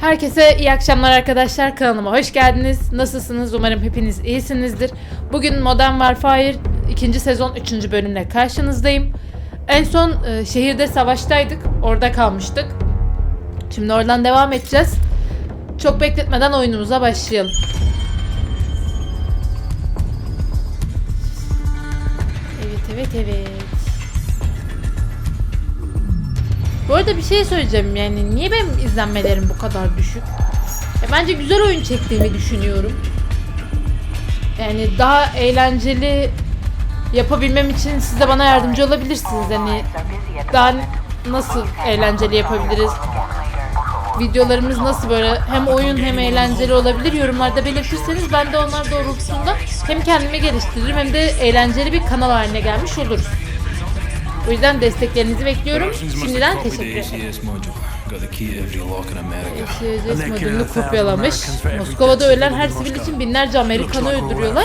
Herkese iyi akşamlar arkadaşlar. Kanalıma hoş geldiniz. Nasılsınız? Umarım hepiniz iyisinizdir. Bugün Modern Warfare 2. sezon 3. bölümle karşınızdayım. En son e, şehirde savaştaydık. Orada kalmıştık. Şimdi oradan devam edeceğiz. Çok bekletmeden oyunumuza başlayalım. Evet evet evet. Bu arada bir şey söyleyeceğim yani niye benim izlenmelerim bu kadar düşük? Ya bence güzel oyun çektiğimi düşünüyorum. Yani daha eğlenceli yapabilmem için siz de bana yardımcı olabilirsiniz. Yani daha nasıl eğlenceli yapabiliriz? Videolarımız nasıl böyle hem oyun hem eğlenceli olabilir yorumlarda belirtirseniz ben de onlar doğrultusunda hem kendimi geliştiririm hem de eğlenceli bir kanal haline gelmiş oluruz. O yüzden desteklerinizi bekliyorum. Şimdiden teşekkür ederim. ACS modülünü kopyalamış. Moskova'da ölen her sivil için binlerce Amerikanı öldürüyorlar.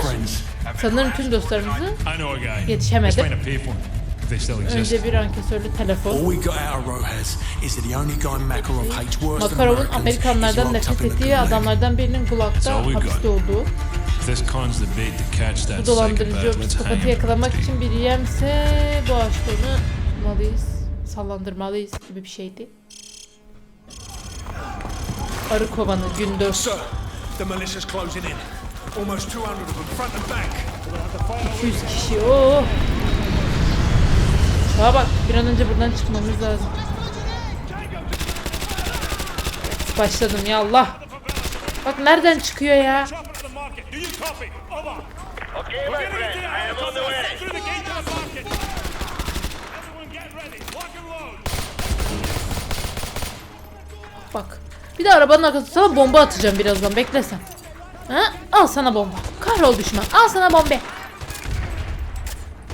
Sanırım tüm dostlarımızı. Yetişemedim. Önce bir ankesörlü telefon. Makarov'un Amerikanlardan nefret ettiği adamlardan birinin Gulag'da hapiste olduğu. Bu dolandırıcı o psikopatı yakalamak için bir yemse bu onu tutmalıyız. Sallandırmalıyız gibi bir şeydi. Arı kovanı gün 4. Sir, the militia's closing in. Almost 200 of them, front and back. 200 kişi. Oo. Şuna bak bir an önce buradan çıkmamız lazım. Başladım ya Allah. Bak nereden çıkıyor ya? Market. Do you copy? Over. Okay, my friend, I am on the way. Through the gate to the market. Everyone get ready. Lock and load. Bak. Bir de arabanın arkasına sana bomba atacağım birazdan beklesen. Ha? Al sana bomba. Kahrol düşman. Al sana bombe.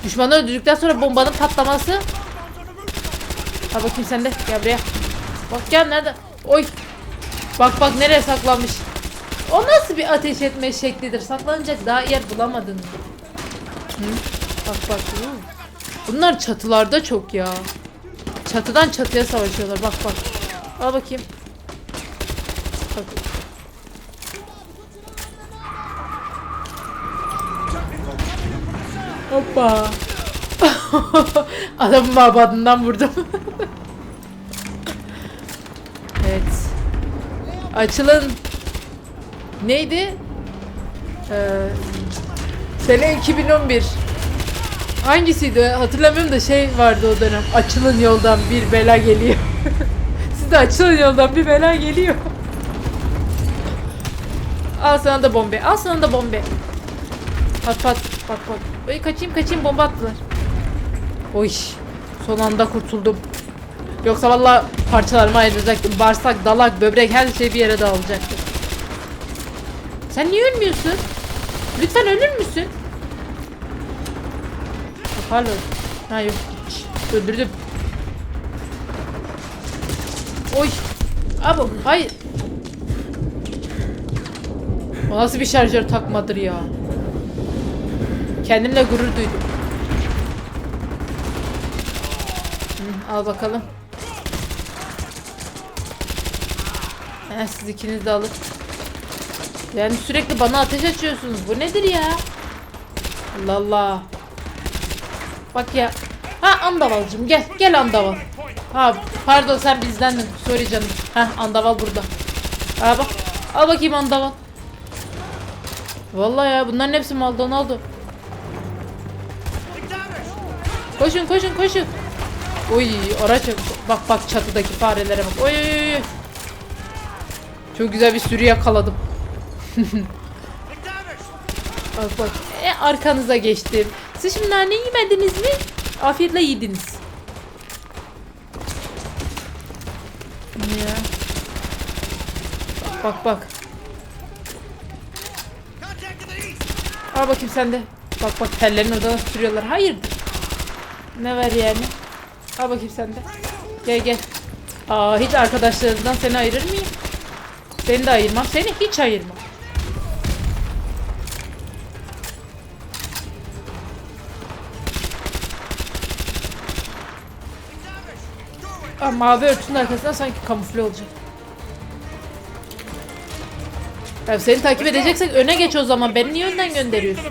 Düşmanı öldürdükten sonra bombanın patlaması. Al bakayım sen de. Gel buraya. Bak gel nerede? Oy. Bak bak nereye saklanmış. O nasıl bir ateş etme şeklidir? Saklanacak daha yer bulamadın mı? Hı? Bak bak. Uu. Bunlar çatılarda çok ya. Çatıdan çatıya savaşıyorlar. Bak bak. Al bakayım. Bak. Hoppa. Adamın mabadından vurdum. evet. Açılın. Neydi? Ee, sene 2011. Hangisiydi? Hatırlamıyorum da şey vardı o dönem. Açılın yoldan bir bela geliyor. Siz de açılın yoldan bir bela geliyor. Al sana da bombe. Al sana da bombe. Pat pat. Bak bak. Oy kaçayım kaçayım bomba attılar. Oy. Son anda kurtuldum. Yoksa valla parçalarıma ayrılacaktım. Bağırsak, dalak, böbrek her şey bir yere dağılacaktı. Sen niye ölmüyorsun? Lütfen ölür müsün? Ha, Pardon. Ha. Öldürdüm. Oy. Abi hayır. O nasıl bir şarjör takmadır ya? Kendimle gurur duydum. Hı, al bakalım. He, siz ikiniz de alın. Yani sürekli bana ateş açıyorsunuz. Bu nedir ya? Allah Allah. Bak ya. Ha Andavalcım gel. Gel Andaval. Ha pardon sen bizdendin. Sorry canım. Ha Andaval burada. Ha bak. Al bakayım Andaval. Vallahi ya bunların hepsi Maldonado. Koşun koşun koşun. Oy araç bak bak çatıdaki farelere bak. Oy oy oy. Çok güzel bir sürü yakaladım. Bak bak. E, arkanıza geçtim. Siz şimdi nane yemediniz mi? Afiyetle yediniz. Ya. Bak bak. Al bakayım sen de. Bak bak tellerini orada sürüyorlar. Hayırdır? Ne var yani? Al bakayım sen de. Gel gel. Aa hiç arkadaşlarından seni ayırır mıyım? Seni de ayırmam. Seni hiç ayırmam. Aa, mavi örtünün arkasından sanki kamufle olacak. Ya seni takip edeceksek öne geç o zaman. Beni niye önden gönderiyorsun?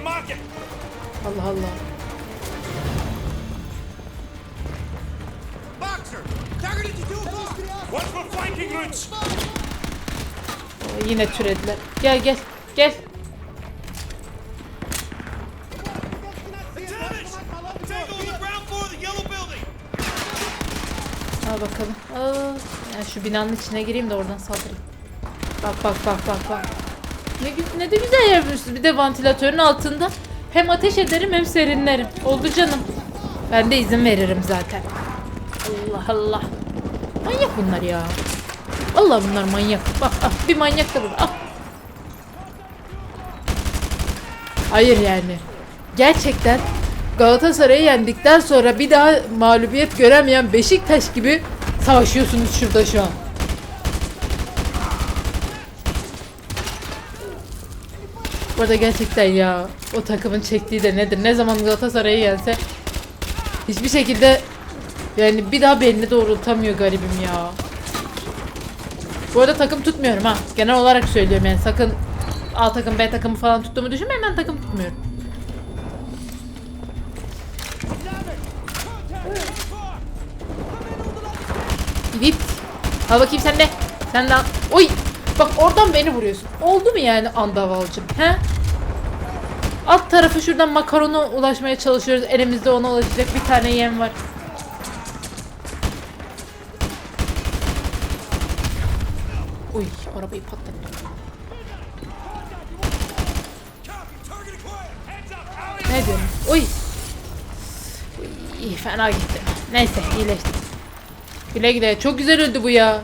Allah Allah. Boxer! Targeted to do a Watch for flanking routes. Yine türediler. Gel gel gel. Al bakalım. Aa, yani şu binanın içine gireyim de oradan saldırayım. Bak bak bak bak bak. Ne, ne de güzel yapmışsınız. Bir de vantilatörün altında hem ateş ederim hem serinlerim. Oldu canım. Ben de izin veririm zaten. Allah Allah. Manyak bunlar ya. Vallahi bunlar manyak. Bak ah, bir manyak da burada. Ah. Hayır yani. Gerçekten Galatasaray'ı yendikten sonra bir daha mağlubiyet göremeyen Beşiktaş gibi savaşıyorsunuz şurada şu an. Bu arada gerçekten ya o takımın çektiği de nedir? Ne zaman Galatasaray'ı yense hiçbir şekilde yani bir daha belini doğrultamıyor garibim ya. Bu arada takım tutmuyorum ha. Genel olarak söylüyorum yani sakın A takım B takımı falan tuttuğumu düşünmeyin ben takım tutmuyorum. Vip. Al bakayım sen de. Sen de. Oy. Bak oradan beni vuruyorsun. Oldu mu yani andavalcım? He? Alt tarafı şuradan makarona ulaşmaya çalışıyoruz. Elimizde ona ulaşacak bir tane yem var. Uy arabayı patlattım. Ne diyorsun? Uy. Uy fena gitti. Neyse iyileşti. Güle güle. Çok güzel öldü bu ya.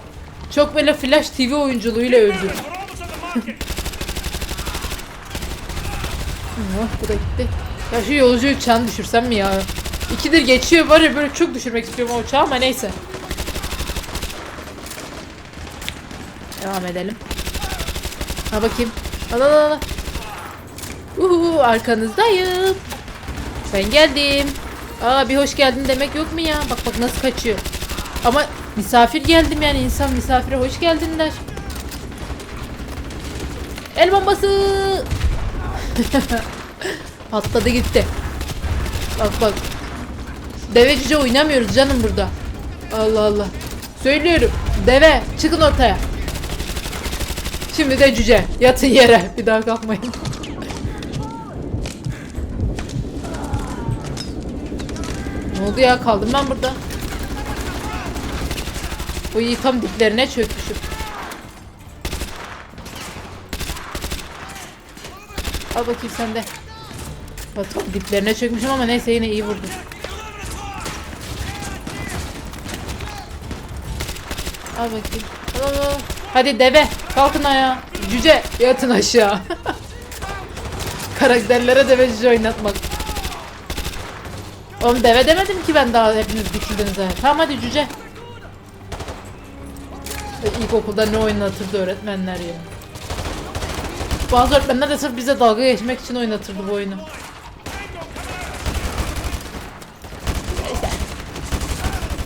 Çok böyle Flash TV oyunculuğuyla öldü. Oh, bu da gitti. Ya şu yolcu uçağını düşürsem mi ya? İkidir geçiyor var ya böyle çok düşürmek istiyorum o uçağı ama neyse. Devam edelim. Ha bakayım. Al al. al. Uhu arkanızdayım. Ben geldim. Aa bir hoş geldin demek yok mu ya? Bak bak nasıl kaçıyor. Ama misafir geldim yani insan misafire hoş geldin der. El bombası. Patladı gitti. Bak bak. Deve cüce oynamıyoruz canım burada. Allah Allah. Söylüyorum. Deve çıkın ortaya. Şimdi de cüce. Yatın yere. Bir daha kalkmayın. Oldu ya? Kaldım ben burada. Bu iyi tam diplerine çökmüşüm. Al bakayım sen de. Bak tam diplerine çökmüşüm ama neyse yine iyi vurdum. Al bakayım. Al, al, al. Hadi deve kalkın ayağa. Cüce yatın aşağı. Karakterlere deve cüce oynatmak. Oğlum deve demedim ki ben daha hepiniz güçlüdünüz ha. Tamam hadi cüce. İlkokulda ne oynatırdı öğretmenler ya. Bazı öğretmenler de sırf bize dalga geçmek için oynatırdı bu oyunu. Neyse.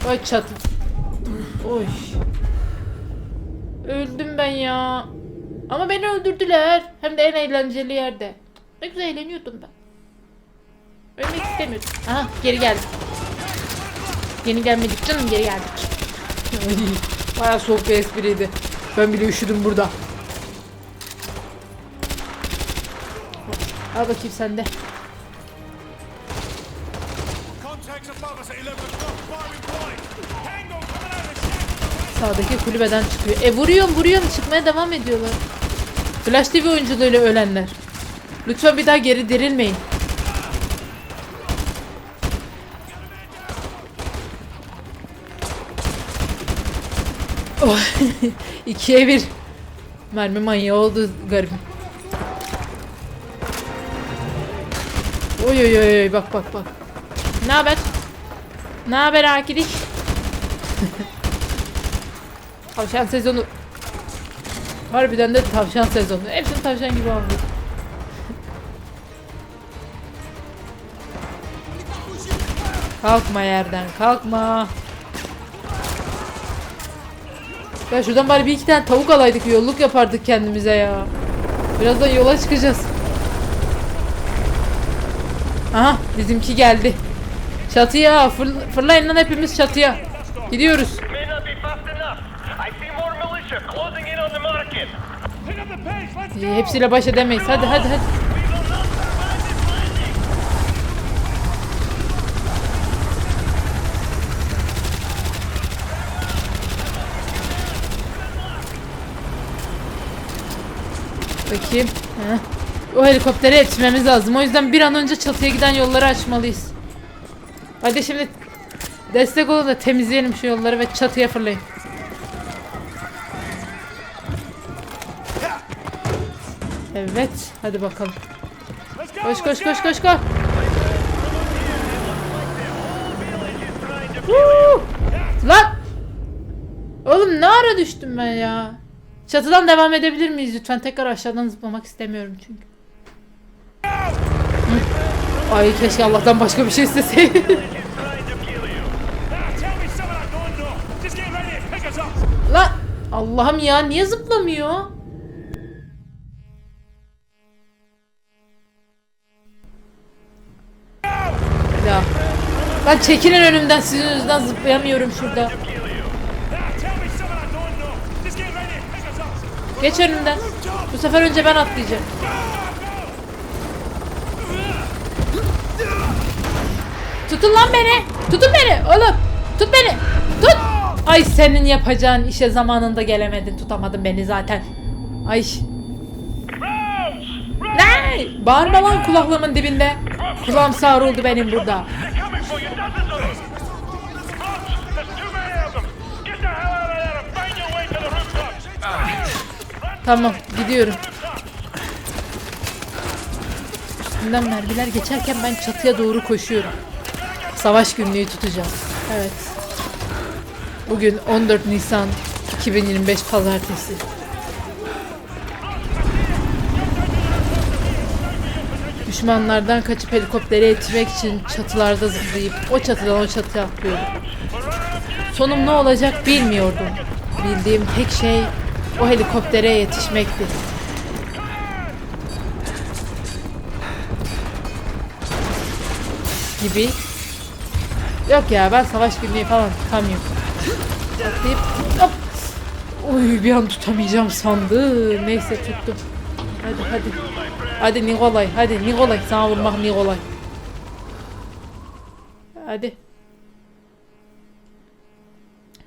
Oy çatı. Oy. Öldüm ben ya. Ama beni öldürdüler. Hem de en eğlenceli yerde. Ne güzel eğleniyordum ben. Ölmek istemiyordum. Aha geri geldik. Yeni gelmedik canım geri geldik. Ay, Bayağı soğuk bir espriydi. Ben bile üşüdüm burada. Al bakayım sen de. Contacts above us at 11 o'clock, firing blind. Tango coming out of the shadows. Sağdaki kulübeden çıkıyor. E vuruyorum vuruyorum çıkmaya devam ediyorlar. Flash TV oyunculuğuyla ölenler. Lütfen bir daha geri dirilmeyin. Oh, ikiye bir. Mermi manyağı oldu garibim. Oy oy oy oy bak bak bak. Ne haber? Ne haber arkadaş? Tavşan sezonu. Harbiden de tavşan sezonu. Hepsini tavşan gibi aldı. Kalkma yerden kalkma. Ya şuradan bari bir iki tane tavuk alaydık yolluk yapardık kendimize ya. Birazdan yola çıkacağız. Aha bizimki geldi. Çatıya fır- fırlayın lan hepimiz çatıya. Gidiyoruz. Hepsiyle baş edemeyiz. Hadi hadi hadi. Bakayım. Heh. O helikoptere yetişmemiz lazım. O yüzden bir an önce çatıya giden yolları açmalıyız. Hadi şimdi destek olun da temizleyelim şu yolları ve çatıya fırlayın. Evet. Hadi bakalım. Koş koş koş koş koş. Lan! Oğlum ne ara düştüm ben ya? Çatıdan devam edebilir miyiz lütfen? Tekrar aşağıdan zıplamak istemiyorum çünkü. Hı. Ay keşke Allah'tan başka bir şey isteseydim. Lan! Allah'ım ya niye zıplamıyor? Ya. Lan çekilin önümden sizin yüzünden zıplayamıyorum şurada. Geç önümden. Bu sefer önce ben atlayacağım. Tutun lan beni. Tutun beni oğlum. Tut beni. Tut. Ay senin yapacağın işe zamanında gelemedin. Tutamadın beni zaten. Ay. Ne? Bağırma lan kulaklığımın dibinde. Kulağım sağrıldı benim burada. Tamam gidiyorum. Üstünden mermiler geçerken ben çatıya doğru koşuyorum. Savaş günlüğü tutacağım. Evet. Bugün 14 Nisan 2025 Pazartesi. Düşmanlardan kaçıp helikoptere yetişmek için çatılarda zıplayıp o çatıdan o çatıya atlıyorum. Sonum ne olacak bilmiyordum. Bildiğim tek şey o helikoptere yetişmekti. Gibi. Yok ya ben savaş günlüğü falan tutamıyorum. Atlayıp hop. Oy bir an tutamayacağım sandım. Neyse tuttum. Hadi hadi. Hadi Nikolay hadi Nikolay sana vurmak Nikolay. Hadi.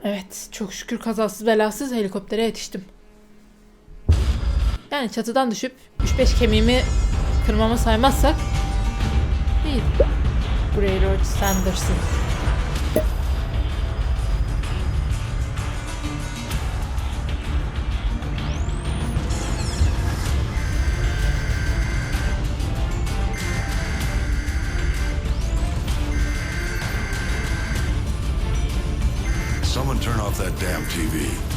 Evet, çok şükür kazasız belasız helikoptere yetiştim. Yani çatıdan düşüp 3-5 kemiğimi kırmamı saymazsak değil. Gaylord Sanderson. Someone turn off that damn TV.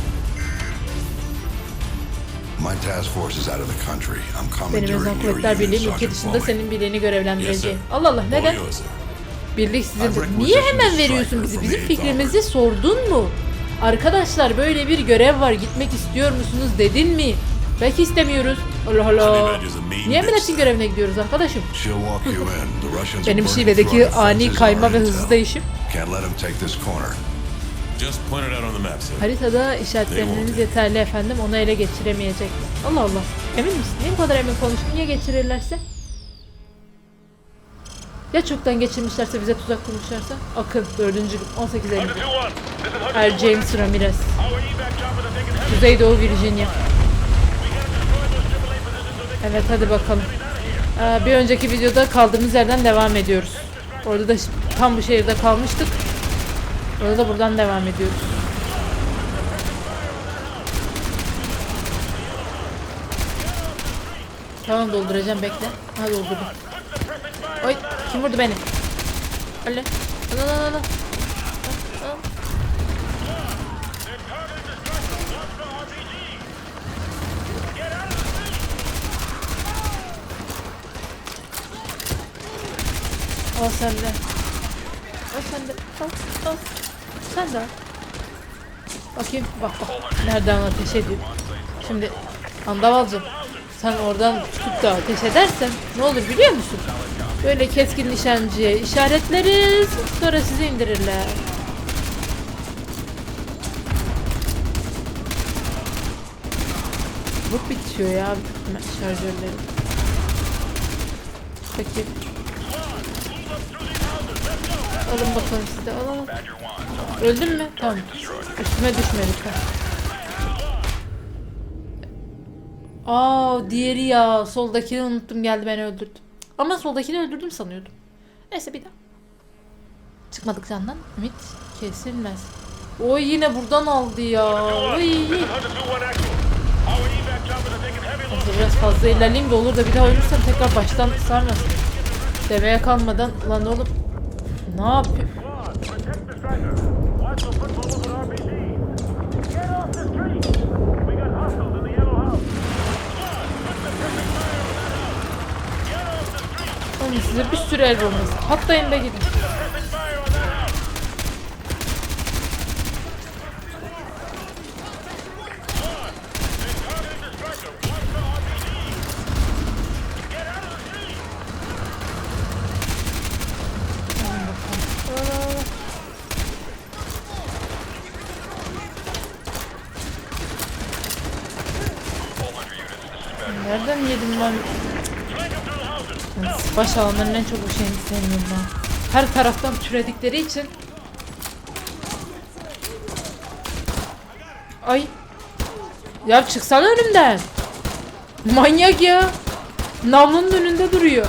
Benim Özel commandeering your Kuvvetler unit, Birliği ülke dışında senin. Yes, sir. Allah Allah neden? Birlik sizindir. Niye hemen veriyorsun bizi? Bizim fikrimizi sordun mu? Arkadaşlar böyle bir görev var gitmek istiyor musunuz dedin mi? Belki istemiyoruz. Allah Allah. Niye milletin görevine gidiyoruz arkadaşım? Benim şivedeki ani kayma ve hızlı değişim. Haritada işaretlemeniz yeterli efendim. Onu ele geçiremeyecekler. Allah Allah. Emin misin? Niye bu kadar emin konuştun? Ya geçirirlerse? Ya çoktan geçirmişlerse bize tuzak kurmuşlarsa? Akın 4. gün 18 Eylül. 2-1. This is Hunter. Er James Ramirez. Kuzeydoğu Virginia. Evet hadi bakalım. Ee, bir önceki videoda kaldığımız yerden devam ediyoruz. Orada da tam bu şehirde kalmıştık. Orada da buradan devam ediyoruz. Tamam dolduracağım bekle. Ha doldurdum. Oy kim vurdu beni? Öyle. Al al. Al, al. Al sen de. Al sen de. Al, al. Sen de. Bakayım bak bak. Nereden ateş ediyor. Şimdi andavalcım. sen oradan tutup da ateş edersen ne olur biliyor musun? Böyle keskin nişancıya işaretleriz sonra sizi indirirler. Bu bitiyor ya şarjörleri. Peki. Alın bakalım siz de alın. Öldün mü? Tamam. Üstüme düşme lütfen. Aa diğeri ya. Soldakini unuttum geldi beni öldürdü. Ama soldakini öldürdüm sanıyordum. Neyse bir daha. Çıkmadık candan. Ümit kesilmez. O yine buradan aldı ya. Oy. Hunter 2-1 actual. Our evac choppers are taking heavy loss. Neyse, Biraz fazla ilerleyeyim de olur da bir daha ölürsem tekrar baştan sarmasın. Deveye kalmadan lan oğlum. Ne yapıyor? Oğlum size bir sürü el bombası. Patlayın da gidin. Perfect fire on that house. Squad, they targeted the striker. Watch the RPG. Get out of the street. Houses. Baş alanların en çok bu şeyini sevmiyorum ben. Her taraftan türedikleri için. Ay. Ya çıksana önümden. Manyak ya. Namlunun önünde duruyor.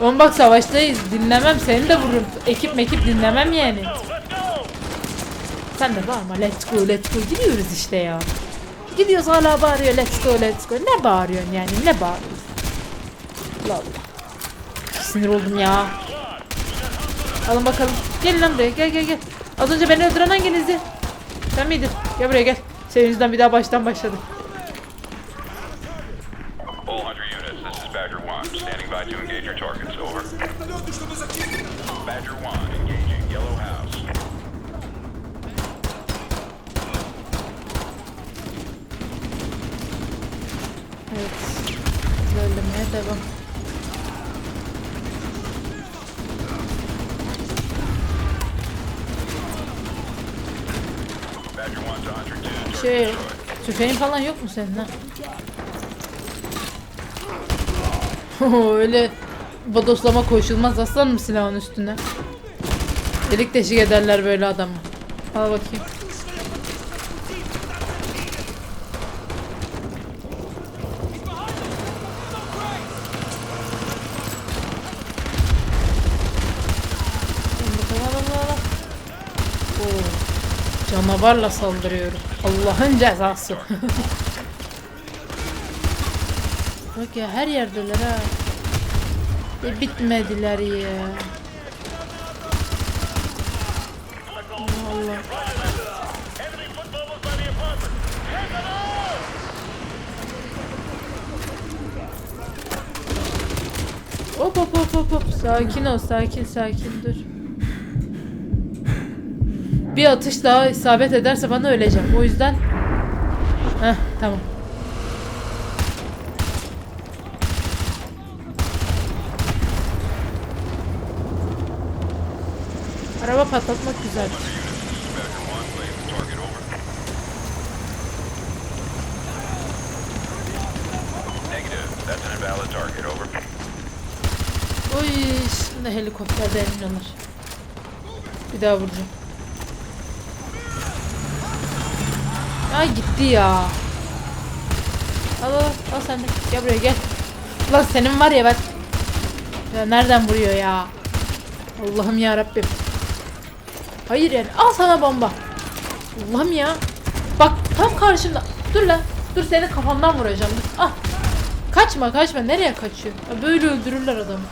Oğlum bak savaştayız. Dinlemem seni de vururum. Ekip mekip dinlemem yani. Sen de bağırma. Let's go let's go. Gidiyoruz işte ya. Gidiyoruz hala bağırıyor. Let's go let's go. Ne bağırıyorsun yani? Ne bağırıyorsun? Allah Allah. Sinir oldum ya. Alın bakalım. Gelin lan buraya. Gel gel gel. Az önce beni öldüren hanginizdi? Sen miydin? Gel buraya gel. Senin yüzünden bir daha baştan is Badger 1. Standing by to engage your targets. Over. Badger 1, engaging Yellow House. Evet. Ilerlemeye devam. Badger 1 to Hunter 2. Şey, tüfeğin falan yok mu senin ha? Öyle bodoslama koşulmaz aslan mı silahın üstüne? Delik deşik ederler böyle adamı. Al bakayım. Al bakalım, al, al, al. Oo. Canavarla saldırıyorum. Allah'ın cezası. Bak ya her yerdeler ha. E, bitmediler ya. Allah. Hop hop hop hop hop. Sakin ol sakin sakin dur. Bir atış daha isabet ederse bana öleceğim. O yüzden Heh tamam. Araba patlatmak güzel. Oy şimdi helikopterde iniyorlar. Bir daha vuracağım. Ay gitti ya. Al al al sen de. Gel buraya gel. Lan senin var ya bak. Ya nereden vuruyor ya? Allah'ım ya Rabbim. Hayır yani. Al sana bomba. Allah'ım ya. Bak tam karşımda. Dur lan. Dur seni kafamdan vuracağım. Dur. Ah. Kaçma kaçma. Nereye kaçıyor? Ya böyle öldürürler adamı.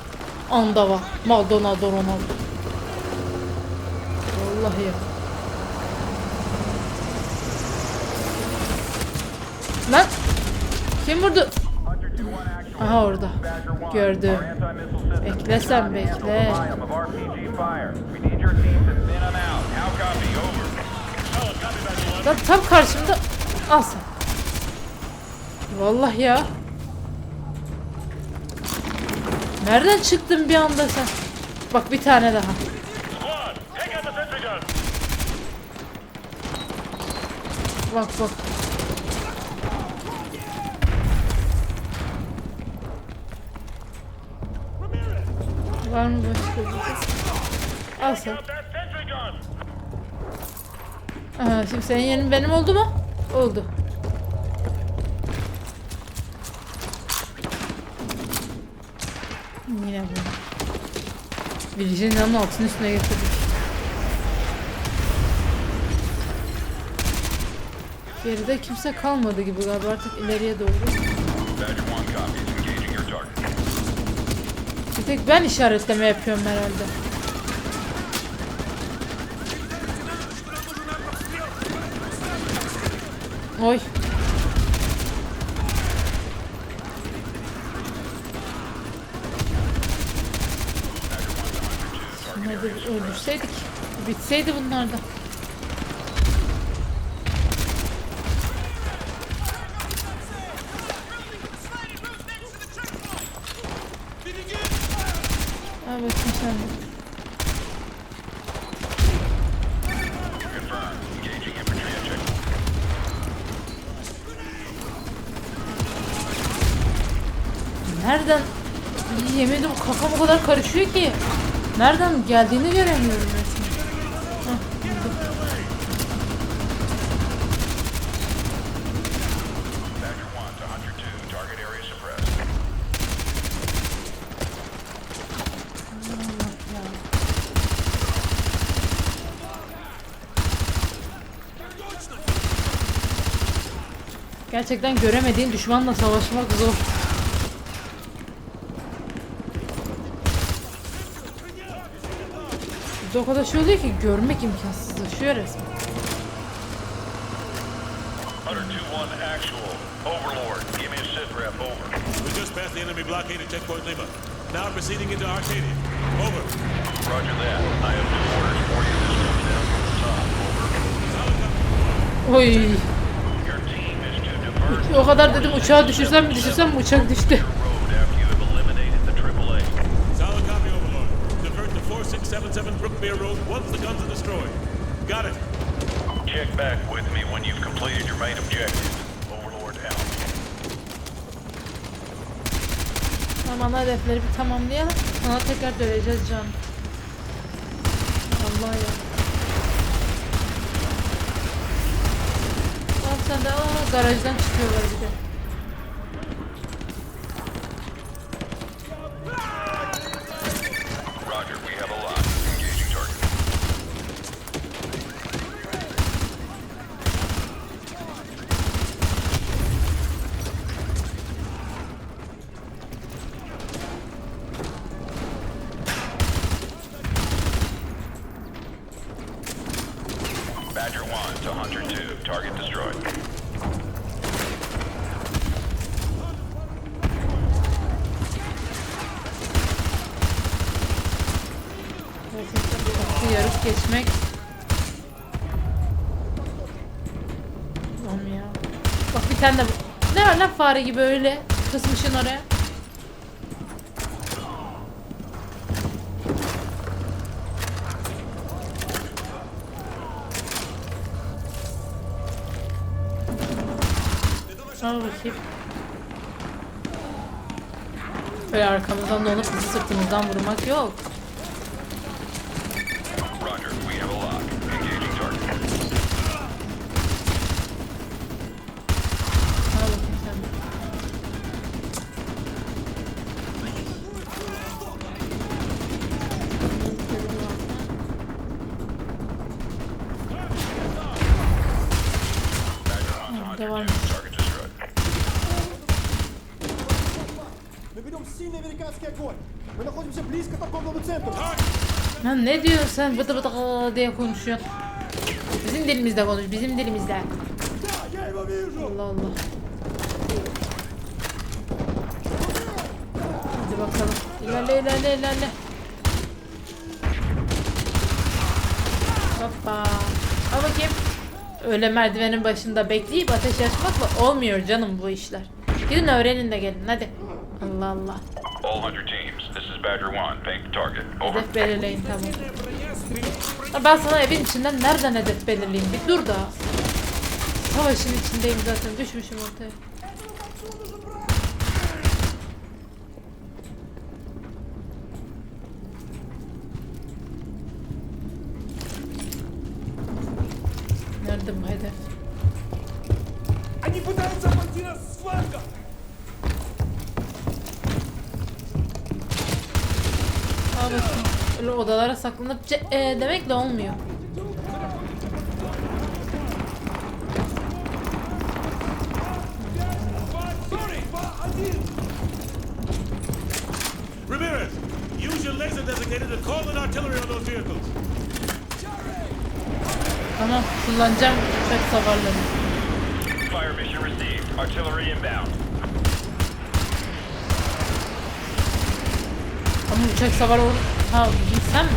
Andava. Maldonado Ronaldo. Vallahi ya. Lan. Kim vurdu? Aha orada. Gördüm. Bekle sen bekle. Lan tam karşımda. Al sen. Vallahi ya. Nereden çıktın bir anda sen? Bak bir tane daha. Bak bak. Var mı başka bir şey? Al sen. Aha, şimdi senin yerin benim oldu mu? Oldu. Yine bu. Virginia'nın altını üstüne getirdik. Geride kimse kalmadı gibi galiba artık ileriye doğru. Badger 1 copies. Engaging your target. Tek ben işaretleme yapıyorum herhalde. Oy. Bunları da öldürseydik. Bitseydi bunlar Nereden geldiğini göremiyorum resmen. Hah, buldum. Badger 1 to Hunter 2. Target area suppressed. Allah ya. Gerçekten göremediğin düşmanla savaşmak zor. Bizde o kadar şey oluyor ki görmek imkansızlaşıyor resmen. Hunter 2-1 actual. Overlord, give me a sit rep. Over. We just passed the enemy blockade at checkpoint Lima. Now proceeding into Arcadia. Over. Roger that. I have new orders for you. This comes down from the top. Over. Oy. O kadar dedim uçağı düşürsem mi düşürsem mi uçak düştü. your road after you have eliminated the AAA. Solid copy, Overlord. Divert to 4677 Brookmere Road once the guns are destroyed. Got it. Check back with me when you've completed your main objective. Overlord out. Tamam ana hedefleri bir tamamlayalım. Sonra tekrar döneceğiz can. Allah ya. Tamam sen de aa garajdan çıkıyorlar bir de. Roger, we have a lot. Engaging target. Badger 1 to Hunter 2. Target destroyed. Gerçekten kapıyı yarıp geçmek. Tamam ya. Bak bir tane de ne var lan fare gibi öyle kısmışın oraya. Al bakayım. Böyle arkamızdan dolanıp bizi sırtımızdan vurmak yok. kimse var mı? Ha ne diyorsun sen bıtı bıtı diye konuşuyorsun. Bizim dilimizde konuş, bizim dilimizde. Allah Allah. Hadi bakalım. İlerle ilerle ilerle. Hoppa. Al bakayım. Öyle merdivenin başında bekleyip ateş açmakla olmuyor canım bu işler. Gidin öğrenin de gelin hadi. Allah Allah. All Hunter teams, this is Badger 1. Bank target. Over. Hedef belirleyin tamam. Ben sana evin içinden nereden hedef belirleyeyim? Bir dur da. Savaşın içindeyim zaten. Düşmüşüm ortaya. Nerede bu hedef? Они пытаются обойти нас с фланга! Al bakayım. Öyle odalara saklanıp ce- e, demekle olmuyor. Ramirez, use your laser designator to call in artillery on those vehicles. Tamam kullanacağım uçak savarlarını. Fire mission received. Artillery inbound. Ama uçak savar or... Ha gitsem mi?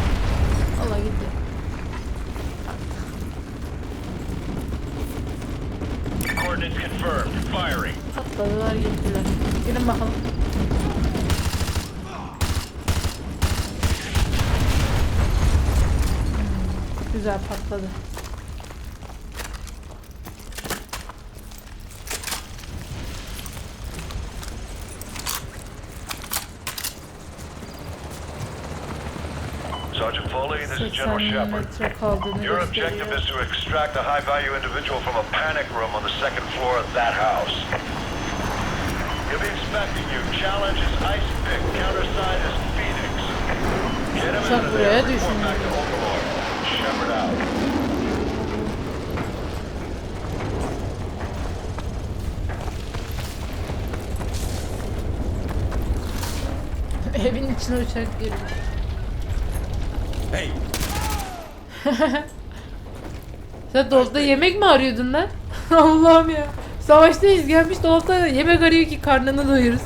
Valla gitti. Coordinates confirmed. Firing. Patladılar gittiler. Gelin bakalım. Hmm, Güzel patladı. This is 80 General Shepard. metre kaldığını Your objective is to extract a high-value individual from a panic room on the second floor of that house. He'll be expecting you. Challenge is Ice Pick. Countersign is Phoenix. Get him into there. Report back to Overlord. Shepard out. Evin içine uçak giriyor. Hey, Sen dolapta yemek mi arıyordun lan? Allah'ım ya. Savaştayız gelmiş dolapta yemek arıyor ki karnını doyuruz.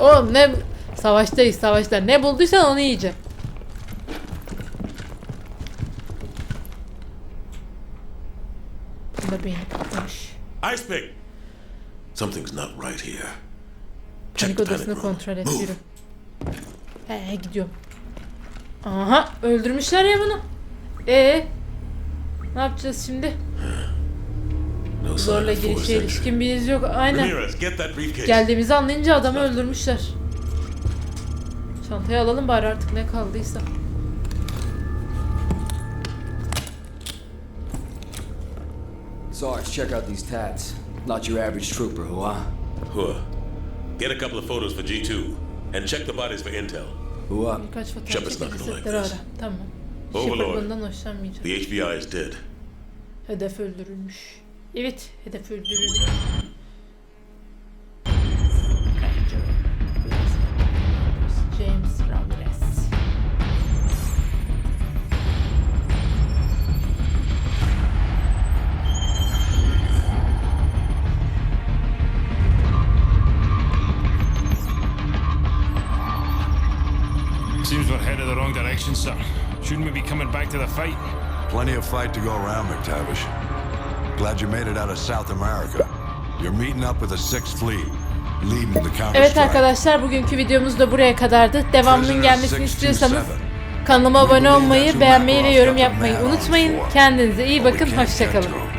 Oğlum ne savaştayız savaşta ne bulduysan onu yiyeceğim. Bunda beyni patlamış. Ice Pick. Something's not right here. Panik odasını kontrol et yürü. He gidiyorum. Aha öldürmüşler ya bunu. Ee, ne yapacağız şimdi? Zorla girişe ilişkin bir iz yok. Aynen. Geldiğimizi anlayınca adamı öldürmüşler. Çantayı alalım bari artık ne kaldıysa. Sarge, check out these tats. Not your average trooper, huh? Huh. Get a couple of photos for G2 and check the bodies for intel. Who? Birkaç fotoğraf Shepard's çekip gonna like cesetleri ara. this. Tamam. Overlord. Shepard bundan hoşlanmayacak. The HBI is dead. Hedef öldürülmüş. Evet, hedef öldürülmüş. To the fight? Plenty of fight to go around, McTavish. Glad you made it out of South America. You're meeting up with the Sixth Fleet, leading the counter Evet arkadaşlar bugünkü videomuz da buraya kadardı. Devamının gelmesini istiyorsanız kanalıma abone olmayı, beğenmeyi ve yorum yapmayı unutmayın. Kendinize iyi bakın, hoşçakalın.